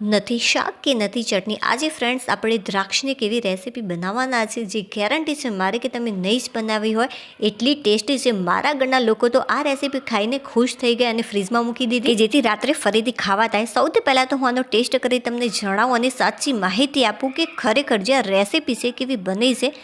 નથી શાક કે નથી ચટણી? આજે ફ્રેન્ડ્સ આપણે દ્રાક્ષની કેવી રેસીપી બનાવવાના છે? જે ગેરંટી છે મારે કે તમે નહીં જ બનાવી હોય, એટલી ટેસ્ટી છે. મારા ઘરના લોકો તો આ રેસીપી ખાઈને ખુશ થઈ ગયા અને ફ્રીજમાં મૂકી દીધી. જેથી રાત્રે ફરીથી ખાવા થાય. સૌથી પહેલાં તો હું આનો ટેસ્ટ કરી તમને જણાવું અને સાચી માહિતી આપું કે ખરેખર જે આ રેસીપી છે, કેવી બની છે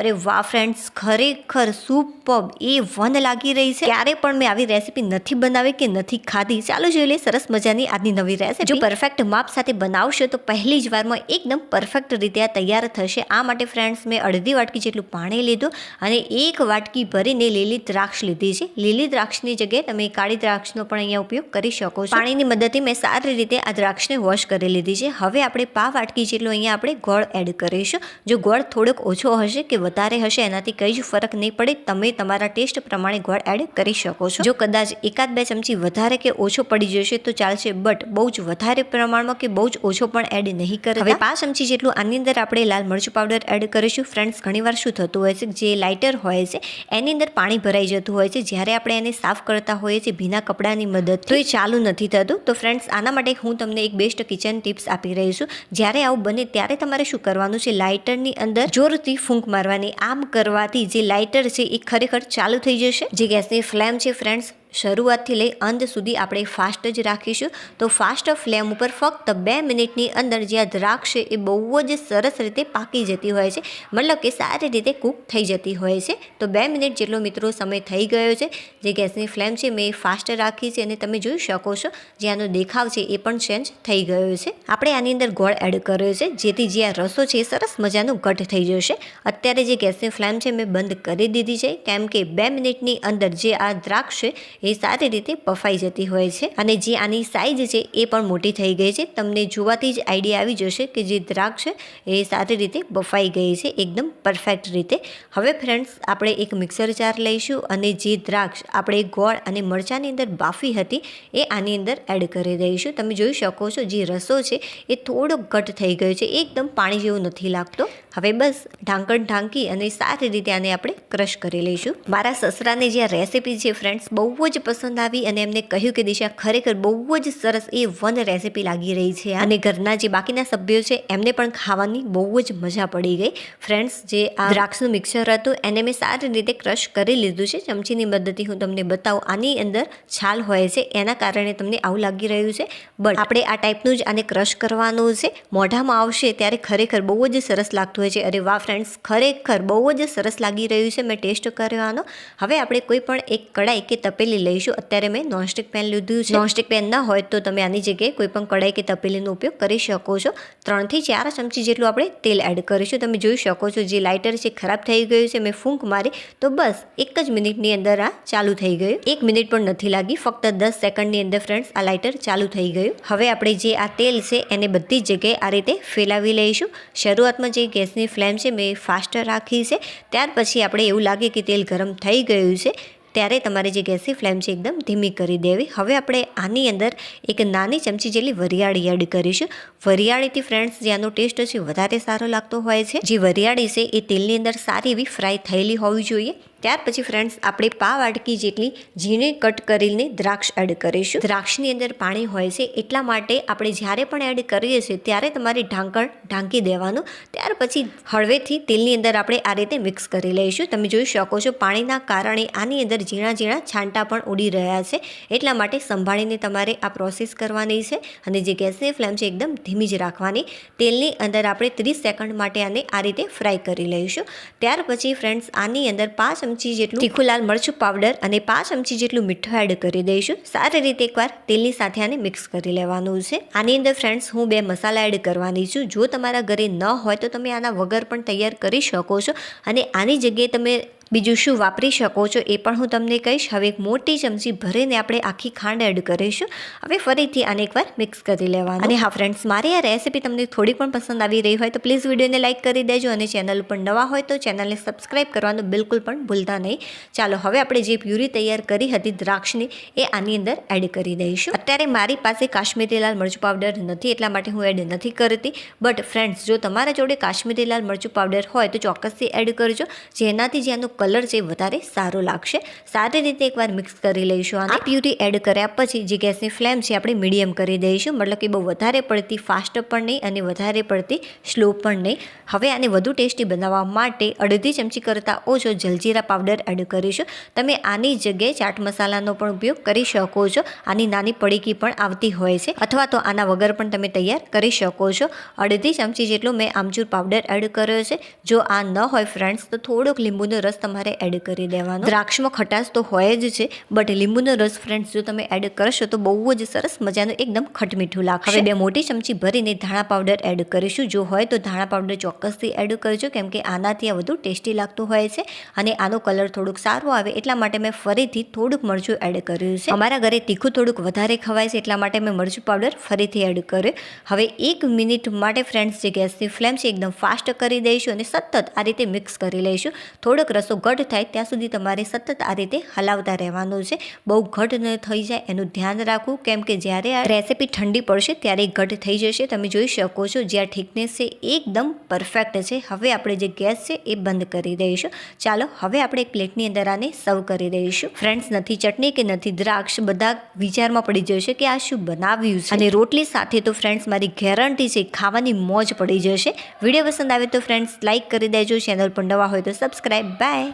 અરે વાહ ફ્રેન્ડ્સ ખરેખર સુપબ એ વન લાગી રહી છે. ક્યારે પણ મેં આવી રેસીપી નથી બનાવી કે નથી ખાધી, ચાલો જોઈ લઈએ સરસ મજાની આજની નવી રેસીપી જો પરફેક્ટ માપ સાથે બનાવશો તો પહેલી જ વારમાં એકદમ પરફેક્ટ રીતે આ તૈયાર થશે. આ માટે ફ્રેન્ડ્સ મેં અડધી વાટકી જેટલું પાણી લીધું અને એક વાટકી ભરીને લીલી દ્રાક્ષ લીધી છે. લીલી દ્રાક્ષની જગ્યાએ તમે કાળી દ્રાક્ષનો પણ અહીંયા ઉપયોગ કરી શકો છો. પાણીની મદદથી મેં સારી રીતે આ દ્રાક્ષને વોશ કરી લીધી છે. હવે આપણે પા વાટકી જેટલું અહીંયા આપણે ગોળ એડ કરીશું. જો ગોળ થોડોક ઓછો હશે કે વધારે હશે, એનાથી કંઈ જ ફરક નહીં પડે. તમે તમારા ટેસ્ટ પ્રમાણે ગોળ એડ કરી શકો છો. જો કદાચ એકાદ બે ચમચી વધારે કે ઓછો પડી જશે તો ચાલશે, બટ બહુ જ વધારે પ્રમાણમાં કે બહુ જ ઓછો પણ એડ નહીં કરે હવે પાંચ ચમચી જેટલું આની અંદર આપણે લાલ મરચું પાવડર એડ કરીશું. ફ્રેન્ડ્સ, ઘણીવાર શું થતું હોય છે જે લાઇટર હોય છે, એની અંદર પાણી ભરાઈ જતું હોય છે. જ્યારે આપણે એને સાફ કરતા હોઈએ છીએ ભીના કપડાની મદદ તો એ ચાલુ નથી થતું. તો ફ્રેન્ડ્સ, આના માટે હું તમને એક બેસ્ટ કિચન ટિપ્સ આપી રહી છું. જ્યારે આવું બને ત્યારે તમારે શું કરવાનું છે? લાઇટરની અંદર જોરથી ફૂંક મારવાની આમ કરવાથી જે લાઇટર છે એ ખરેખર ચાલુ થઈ જશે. જે ગેસની ફ્લેમ છે ફ્રેન્ડ્સ શરૂઆતથી લઈ અંત સુધી આપણે ફાસ્ટ જ રાખીશું. તો ફાસ્ટ ફ્લેમ ઉપર ફક્ત બે મિનિટની અંદર જે આ દ્રાક્ષ એ બહુ જ સરસ રીતે પાકી જતી હોય છે. મતલબ કે સારી રીતે કૂક થઈ જતી હોય છે. તો બે મિનિટ જેટલો મિત્રો સમય થઈ ગયો છે. જે ગેસની ફ્લેમ છે, મેં ફાસ્ટ રાખી છે અને તમે જોઈ શકો છો જે આનો દેખાવ છે એ પણ ચેન્જ થઈ ગયો છે. આપણે આની અંદર ગોળ એડ કર્યો છે, જેથી જે આ રસો છે એ સરસ મજાનો ઘટ થઈ જશે. અત્યારે જે ગેસની ફ્લેમ છે, મેં બંધ કરી દીધી છે. કેમ કે બે મિનિટની અંદર જે આ દ્રાક્ષ છે એ સારી રીતે બફાઈ જતી હોય છે. અને જે આની સાઇઝ છે એ પણ મોટી થઈ ગઈ છે. તમને જોવાથી જ આઈડિયા આવી જશે કે જે દ્રાક્ષ એ સારી રીતે બફાઈ ગઈ છે. એકદમ પરફેક્ટ રીતે. હવે ફ્રેન્ડ્સ આપણે એક મિક્સર જાર લઈશું અને જે દ્રાક્ષ આપણે ગોળ અને મરચાંની અંદર બાફી હતી એ આની અંદર એડ કરી દઈશું. તમે જોઈ શકો છો જે રસો છે એ થોડો ઘટ થઈ ગયો છે. એકદમ પાણી જેવું નથી લાગતો. હવે બસ ઢાંકણ ઢાંકી અને સારી રીતે આને આપણે ક્રશ કરી લઈશું. મારા સસરાને જે રેસીપી છે ફ્રેન્ડ્સ બહુ જ પસંદ આવી અને એમને કહ્યું કે, દિશા, ખરેખર બહુ જ સરસ એ વન રેસીપી લાગી રહી છે. અને ઘરના જે બાકીના સભ્યો છે, એમને પણ ખાવાની બહુ જ મજા પડી ગઈ. ફ્રેન્ડ્સ, જે આ દ્રાક્ષનું મિક્સર હતું, એને મેં સારી રીતે ક્રશ કરી લીધું છે. ચમચીની મદદથી હું તમને બતાવું, આની અંદર છાલ હોય છે, એના કારણે તમને આવું લાગી રહ્યું છે. બટ આપણે આ ટાઈપનું જ આને ક્રશ કરવાનું છે. મોઢામાં આવશે ત્યારે ખરેખર બહુ જ સરસ લાગતું હોય છે. અરે વાહ, ફ્રેન્ડ્સ, ખરેખર બહુ જ સરસ લાગી રહ્યું છે. મેં ટેસ્ટ કરવાનો હવે આપણે કોઈ પણ એક કડાઈ કે તપેલી લઈશું. અત્યારે મેં નોનસ્ટિક પેન લીધું છે. નોનસ્ટિક પેન ના હોય તો તમે આની જગ્યાએ કોઈ પણ કડાઈ કે તપેલીનો ઉપયોગ કરી શકો છો. ત્રણથી ચાર ચમચી જેટલું આપણે તેલ એડ કરીશું. તમે જોઈ શકો છો જે લાઇટર છે, ખરાબ થઈ ગયું છે. મેં ફૂંક મારી. તો બસ, એક જ મિનિટની અંદર આ ચાલુ થઈ ગયું. એક મિનિટ પણ નથી લાગી. ફક્ત દસ સેકન્ડની અંદર ફ્રેન્ડ્સ આ લાઇટર ચાલુ થઈ ગયું. હવે આપણે જે આ તેલ છે, એને બધી જગ્યાએ આ રીતે ફેલાવી લઈશું. શરૂઆતમાં જે ગેસની ફ્લેમ છે, મેં ફાસ્ટ રાખી છે. ત્યાર પછી આપણે એવું લાગે કે તેલ ગરમ થઈ ગયું છે. ત્યારે તમારે જે ગેસી ફ્લેમ છે એકદમ ધીમી કરી દેવી. હવે આપણે આની અંદર એક નાની ચમચી જેટલી વરિયાળી એડ કરીશું. વરિયાળીથી ફ્રેન્ડ્સ જે આનો ટેસ્ટ છે વધારે સારો લાગતો હોય છે. જે વરિયાળી છે એ તેલની અંદર સારી એવી ફ્રાય થયેલી હોવી જોઈએ. ત્યાર પછી ફ્રેન્ડ્સ આપણે પા વાટકી જેટલી ઝીણે કટ કરીને દ્રાક્ષ એડ કરીશું. દ્રાક્ષની અંદર પાણી હોય છે, એટલા માટે આપણે જ્યારે પણ એડ કરીએ છીએ, ત્યારે તમારે ઢાંકણ ઢાંકી દેવાનું. ત્યાર પછી હળવેથી તેલની અંદર આપણે આ રીતે મિક્સ કરી લઈશું. તમે જોઈ શકો છો, પાણીના કારણે આની અંદર ઝીણા ઝીણા છાંટા પણ ઉડી રહ્યા છે. એટલા માટે સંભાળીને તમારે આ પ્રોસેસ કરવાની છે અને જે ગેસની ફ્લેમ છે, એકદમ ધીમી જ રાખવાની. તેલની અંદર આપણે ત્રીસ સેકન્ડ માટે આને આ રીતે ફ્રાય કરી લઈશું. ત્યાર પછી ફ્રેન્ડ્સ આની અંદર પાંચ ચમચી જેટલું તીખું લાલ મરચું પાવડર અને પાંચ ચમચી જેટલું મીઠું એડ કરી દઈશું. સારી રીતે એકવાર તેલની સાથે આને મિક્સ કરી લેવાનું છે. આની અંદર ફ્રેન્ડ્સ હું બે મસાલા એડ કરવાની છું. જો તમારા ઘરે ન હોય તો તમે આના વગર પણ તૈયાર કરી શકો છો અને આની જગ્યાએ તમે બીજું શું વાપરી શકો છો એ પણ હું તમને કહીશ. હવે એક મોટી ચમચી ભરીને આપણે આખી ખાંડ એડ કરીશું. હવે ફરીથી આને એકવાર મિક્સ કરી લેવાનું. અને હા ફ્રેન્ડ્સ મારી આ રેસીપી તમને થોડી પણ પસંદ આવી રહી હોય તો પ્લીઝ વિડીયોને લાઇક કરી દેજો અને ચેનલ ઉપર નવા હોય તો ચેનલને સબસ્ક્રાઇબ કરવાનું બિલકુલ પણ ભૂલતા નહીં. ચાલો હવે આપણે જે પ્યુરી તૈયાર કરી હતી દ્રાક્ષની એ આની અંદર એડ કરી દઈશું. અત્યારે મારી પાસે કાશ્મીરી લાલ મરચું પાવડર નથી એટલા માટે હું એડ નથી કરતી. બટ ફ્રેન્ડ્સ જો તમારા જોડે કાશ્મીરી લાલ મરચું પાવડર હોય તો ચોક્કસથી એડ કરજો. જેનાથી જે આનો કલર છે વધારે સારો લાગશે. સારી રીતે એકવાર મિક્સ કરી લઈશું અને પ્યુરી એડ કર્યા પછી જે ગેસની ફ્લેમ છે આપણે મીડિયમ કરી દઈશું. મતલબ કે બહુ વધારે પડતી ફાસ્ટ પણ નહીં અને વધારે પડતી સ્લો પણ નહીં. હવે આને વધુ ટેસ્ટી બનાવવા માટે અડધી ચમચી કરતાં ઓછો જલજીરા પાવડર એડ કરીશું. તમે આની જગ્યાએ ચાટ મસાલાનો પણ ઉપયોગ કરી શકો છો. આની નાની પડીકી પણ આવતી હોય છે. અથવા તો આના વગર પણ તમે તૈયાર કરી શકો છો. અડધી ચમચી જેટલો મેં આમચૂર પાવડર એડ કર્યો છે. જો આ ન હોય ફ્રેન્ડ્સ તો થોડોક લીંબુનો રસ તમારે એડ કરી દેવાનો. દ્રાક્ષમાં ખટાશ તો હોય જ છે બટ લીંબુનો રસ ફ્રેન્ડ્સ જો તમે એડ કરશો તો બહુ જ સરસ મજાનું એકદમ ખટમીઠું લાગશે. હવે બે મોટી ચમચી ભરીને ધાણા પાવડર એડ કરીશું. જો હોય તો ધાણા પાવડર ચોક્કસથી એડ કરજો કેમ કે આનાથી આ વધુ ટેસ્ટી લાગતું હોય છે અને આનો કલર થોડુંક સારો આવે એટલા માટે મેં ફરીથી થોડુંક મરચું એડ કર્યું છે. અમારા ઘરે તીખું થોડુંક વધારે ખવાય છે એટલા માટે મેં મરચું પાવડર ફરીથી એડ કર્યો. હવે એક મિનિટ માટે ફ્રેન્ડ્સ જે ગેસની ફ્લેમ છે એકદમ ફાસ્ટ કરી દઈશું અને સતત આ રીતે મિક્સ કરી લઈશું. થોડોક રસો ઘટ થાય ત્યાં સુધી તમારે સતત આ રીતે હલાવતા રહેવાનું છે. બહુ ઘટ ન થઈ જાય એનું ધ્યાન રાખવું. કેમ કે જ્યારે આ રેસીપી ઠંડી પડશે ત્યારે એ ઘટ થઈ જશે. તમે જોઈ શકો છો જ્યાં ઠીકનેસ છે એકદમ પરફેક્ટ છે. હવે આપણે જે ગેસ છે એ બંધ કરી દઈશું. ચાલો, હવે આપણે એક પ્લેટની અંદર આને સર્વ કરી દઈશું. ફ્રેન્ડ્સ, નથી ચટણી કે નથી દ્રાક્ષ, બધા વિચારમાં પડી જશે કે આ શું બનાવ્યું છે? અને રોટલી સાથે તો ફ્રેન્ડ્સ, મારી ગેરંટી છે. ખાવાની મોજ પડી જશે. વીડિયો પસંદ આવે તો ફ્રેન્ડ્સ લાઇક કરી દેજો. ચેનલ પર નવા હોય તો સબસ્ક્રાઈબ બાય.